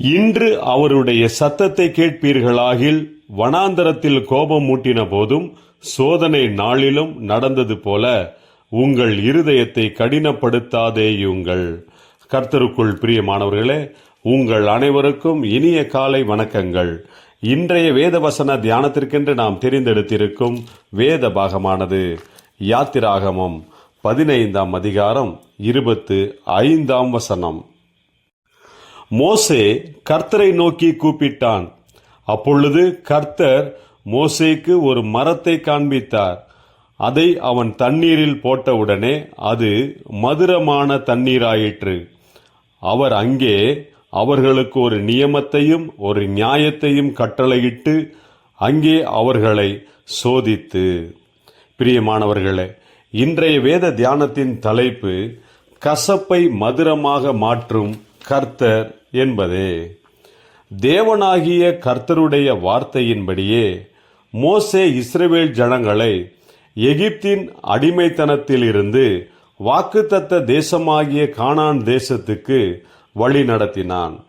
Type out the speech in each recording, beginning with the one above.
இன்று அவருடைய சத்தத்தை கேட்பீர்களாகில் வனாந்தரத்தில் கோபம் மூட்டின போதும் சோதனை நாளிலும் நடந்தது போல உங்கள் இருதயத்தை கடினப்படுத்தாதேயுங்கள். கர்த்தருக்குள் பிரியமானவர்களே உங்கள் அனைவருக்கும் இனிய காலை வணக்கங்கள். இன்றைய வேதவசன தியானத்திற்கென்று நாம் தெரிந்தெடுத்திருக்கும் வேத பாகமானது யாத்திராகமம் பதினைந்தாம் அதிகாரம் இருபத்து ஐந்தாம் வசனம். மோசே கர்த்தரை நோக்கி கூப்பிட்டான். அப்பொழுது கர்த்தர் மோசேக்கு ஒரு மரத்தை காண்பித்தார். அதை அவன் தண்ணீரில் போட்டவுடனே அது மதுரமான தண்ணீராயிற்று. அவர் அங்கே அவர்களுக்கு ஒரு நியமத்தையும் ஒரு நியாயத்தையும் கட்டளையிட்டு அங்கே அவர்களை சோதித்து. பிரியமானவர்களே இன்றைய வேத தியானத்தின் தலைப்பு கசப்பை மதுரமாக மாற்றும் கர்த்தர் என்பதே. தேவனாகிய கர்த்தருடைய வார்த்தையின்படியே மோசே இஸ்ரவேல் ஜனங்களை எகிப்தின் அடிமைத்தனத்திலிருந்து வாக்குத்தத்த தேசமாகிய கானான் தேசத்துக்கு வழி நடத்தினான்.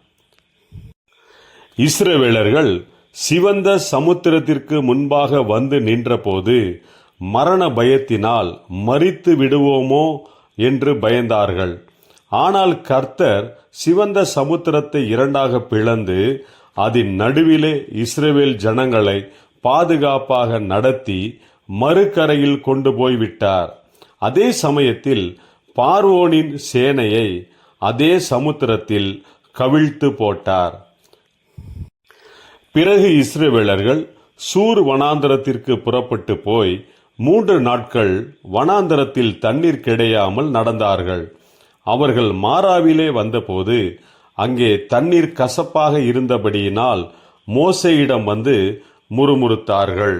இஸ்ரவேலர்கள் சிவந்த சமுத்திரத்திற்கு முன்பாக வந்து நின்றபோது மரண பயத்தினால் மறித்து விடுவோமோ என்று பயந்தார்கள். ஆனால் கர்த்தர் சிவந்த சமுத்திரத்தை இரண்டாக பிளந்து அதன் நடுவிலே இஸ்ரேவேல் ஜனங்களை பாதுகாப்பாக நடத்தி மறுகரையில் கொண்டு போய்விட்டார் அதே சமயத்தில் பார்வோனின் சேனையை அதே சமுத்திரத்தில் கவிழ்த்து போட்டார். பிறகு இஸ்ரேவேலர்கள் சூர் வனாந்தரத்திற்கு புறப்பட்டு போய் மூன்று நாட்கள் வனாந்தரத்தில் தண்ணீர் கிடையாமல் நடந்தார்கள். அவர்கள் மாறாவிலே வந்தபோது அங்கே தண்ணீர் கசப்பாக இருந்தபடியினால் மோசேயிடம் வந்து முறுமுறுத்தார்கள்.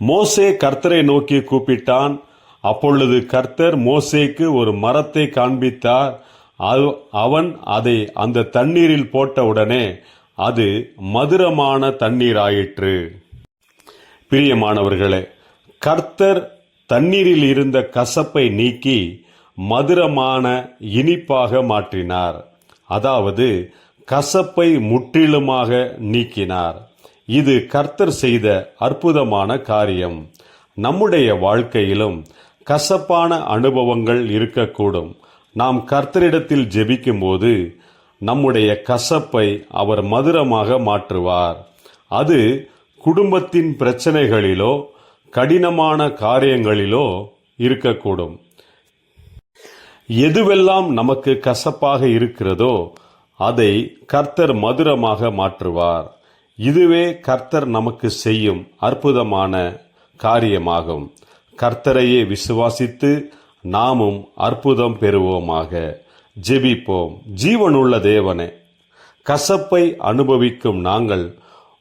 மோசே கர்த்தரை நோக்கி கூப்பிட்டான் அப்பொழுது கர்த்தர் மோசேக்கு ஒரு மரத்தை காண்பித்தார் அவன் அதை அந்த தண்ணீரில் போட்டவுடனே அது மதுரமான தண்ணீர் ஆயிற்று பிரியமானவர்களே கர்த்தர் தண்ணீரில் இருந்த கசப்பை நீக்கி மதுரமான இனிப்பாக மாற்றினார். அதாவது கசப்பை முற்றிலுமாக நீக்கினார். இது கர்த்தர் செய்த அற்புதமான காரியம். நம்முடைய வாழ்க்கையிலும் கசப்பான அனுபவங்கள் இருக்கக்கூடும். நாம் கர்த்தரிடத்தில் ஜெபிக்கும்போது நம்முடைய கசப்பை அவர் மதுரமாக மாற்றுவார். அது குடும்பத்தின் பிரச்சனைகளிலோ கடினமான காரியங்களிலோ இருக்கக்கூடும். எதுவெல்லாம் நமக்கு கசப்பாக இருக்கிறதோ அதை கர்த்தர் மதுரமாக மாற்றுவார். இதுவே கர்த்தர் நமக்கு செய்யும் அற்புதமான காரியமாகும். கர்த்தரையே விசுவாசித்து நாமும் அற்புதம் பெறுவோமாக. ஜெபிப்போம். ஜீவனுள்ள தேவனே கசப்பை அனுபவிக்கும் நாங்கள்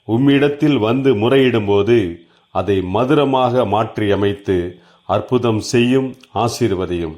உம்மிடத்தில் வந்து முறையிடும்போது அதை மதுரமாக மாற்றியமைத்து அற்புதம் செய்யும் ஆசீர்வதியும்.